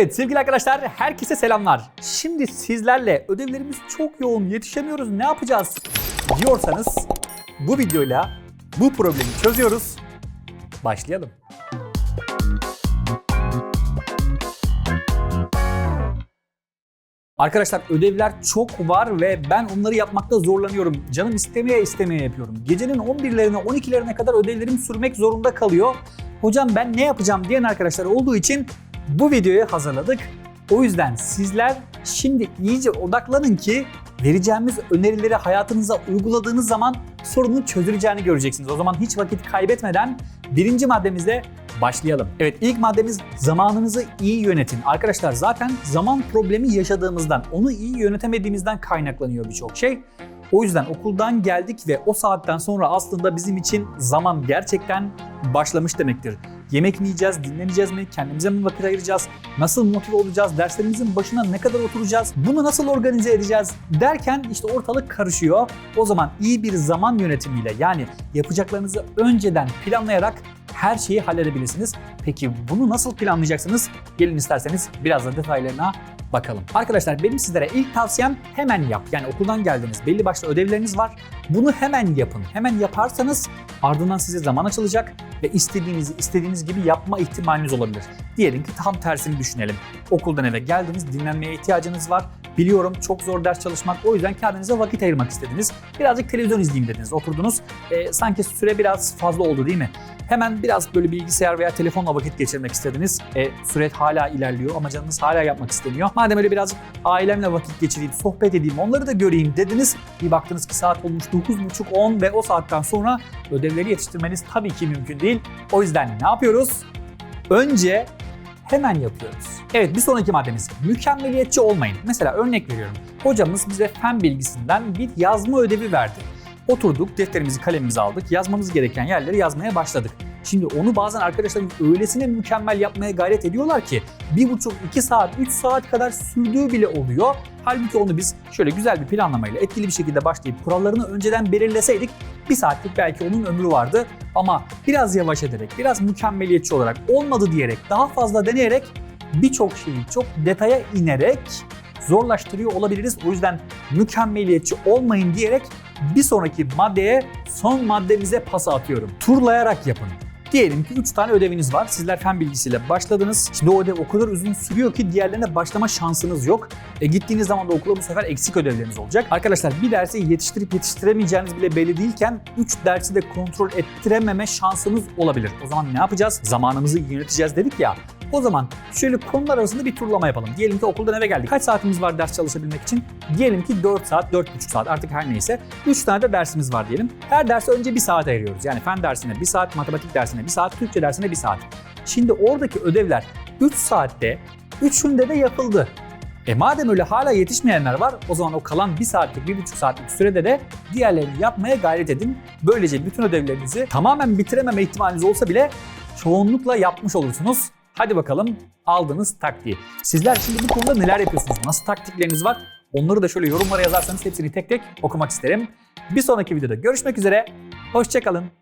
Evet sevgili arkadaşlar herkese selamlar. Şimdi sizlerle ödevlerimiz çok yoğun yetişemiyoruz ne yapacağız diyorsanız bu videoyla bu problemi çözüyoruz. Başlayalım. Arkadaşlar ödevler çok var ve ben onları yapmakta zorlanıyorum. Canım istemeye istemeye yapıyorum. Gecenin 11'lerine 12'lerine kadar ödevlerim sürmek zorunda kalıyor. Hocam ben ne yapacağım diyen arkadaşlar olduğu için bu videoyu hazırladık. O yüzden sizler şimdi iyice odaklanın ki vereceğimiz önerileri hayatınıza uyguladığınız zaman sorunun çözüleceğini göreceksiniz. O zaman hiç vakit kaybetmeden birinci maddemize başlayalım. Evet ilk maddemiz zamanınızı iyi yönetin. Arkadaşlar zaten zaman problemi yaşadığımızdan, onu iyi yönetemediğimizden kaynaklanıyor birçok şey. O yüzden okuldan geldik ve o saatten sonra aslında bizim için zaman gerçekten başlamış demektir. Yemek mi yiyeceğiz, dinleneceğiz mi, kendimize mi vakit ayıracağız, nasıl motive olacağız, derslerimizin başına ne kadar oturacağız, bunu nasıl organize edeceğiz derken işte ortalık karışıyor. O zaman iyi bir zaman yönetimiyle yani yapacaklarınızı önceden planlayarak her şeyi halledebilirsiniz. Peki bunu nasıl planlayacaksınız? Gelin isterseniz biraz da detaylarına bakalım. Arkadaşlar benim sizlere ilk tavsiyem hemen yap. Yani okuldan geldiniz, belli başlı ödevleriniz var. Bunu hemen yapın. Hemen yaparsanız ardından size zaman açılacak ve istediğinizi istediğiniz gibi yapma ihtimaliniz olabilir. Diyelim ki tam tersini düşünelim. Okuldan eve geldiniz, dinlenmeye ihtiyacınız var. Biliyorum çok zor ders çalışmak. O yüzden kendinize vakit ayırmak istediniz. Birazcık televizyon izleyeyim dediniz. Oturdunuz. Ee, sanki süre biraz fazla oldu değil mi? Hemen biraz böyle bilgisayar veya telefonla vakit geçirmek istediniz. E, süre hala ilerliyor ama canınız hala yapmak istemiyor. Madem öyle biraz ailemle vakit geçireyim, sohbet edeyim, onları da göreyim dediniz. Bir baktınız ki saat olmuş 9.30-10 ve o saatten sonra ödevleri yetiştirmeniz tabii ki mümkün değil. O yüzden ne yapıyoruz? Önce hemen yapıyoruz. Evet bir sonraki maddemiz mükemmeliyetçi olmayın. Mesela örnek veriyorum. Hocamız bize fen bilgisinden bir yazma ödevi verdi. Oturduk, defterimizi, kalemimizi aldık. Yazmamız gereken yerleri yazmaya başladık. Şimdi onu bazen arkadaşlarım öylesine mükemmel yapmaya gayret ediyorlar ki bir buçuk, iki saat, üç saat kadar sürdüğü bile oluyor. Halbuki onu biz şöyle güzel bir planlamayla etkili bir şekilde başlayıp kurallarını önceden belirleseydik bir saatlik belki onun ömrü vardı. Ama biraz yavaş ederek, biraz mükemmeliyetçi olarak, olmadı diyerek, daha fazla deneyerek birçok şeyi çok detaya inerek zorlaştırıyor olabiliriz. O yüzden mükemmeliyetçi olmayın diyerek bir sonraki maddeye son maddemize pas atıyorum. Turlayarak yapın. Diyelim ki 3 tane ödeviniz var. Sizler fen bilgisiyle başladınız. Şimdi o ödev o kadar uzun sürüyor ki diğerlerine başlama şansınız yok. E gittiğiniz zaman da okula bu sefer eksik ödevleriniz olacak. Arkadaşlar bir dersi yetiştirip yetiştiremeyeceğiniz bile belli değilken 3 dersi de kontrol ettirememe şansınız olabilir. O zaman ne yapacağız? Zamanımızı yöneteceğiz dedik ya. O zaman şöyle konular arasında bir turlama yapalım. Diyelim ki okuldan eve geldik. Kaç saatimiz var ders çalışabilmek için? Diyelim ki 4 saat, 4,5 saat artık her neyse. 3 tane de dersimiz var diyelim. Her derse önce 1 saat ayırıyoruz. Yani fen dersine 1 saat, matematik dersine 1 saat, Türkçe dersine 1 saat. Şimdi oradaki ödevler 3 saatte, 3'ünde de yapıldı. E madem öyle hala yetişmeyenler var o zaman o kalan 1 saatlik, 1,5 saatlik sürede de diğerlerini yapmaya gayret edin. Böylece bütün ödevlerinizi tamamen bitirememe ihtimaliniz olsa bile çoğunlukla yapmış olursunuz. Hadi bakalım aldığınız taktiği. Sizler şimdi bu konuda neler yapıyorsunuz? Nasıl taktikleriniz var? Onları da şöyle yorumlara yazarsanız hepsini tek tek okumak isterim. Bir sonraki videoda görüşmek üzere. Hoşçakalın.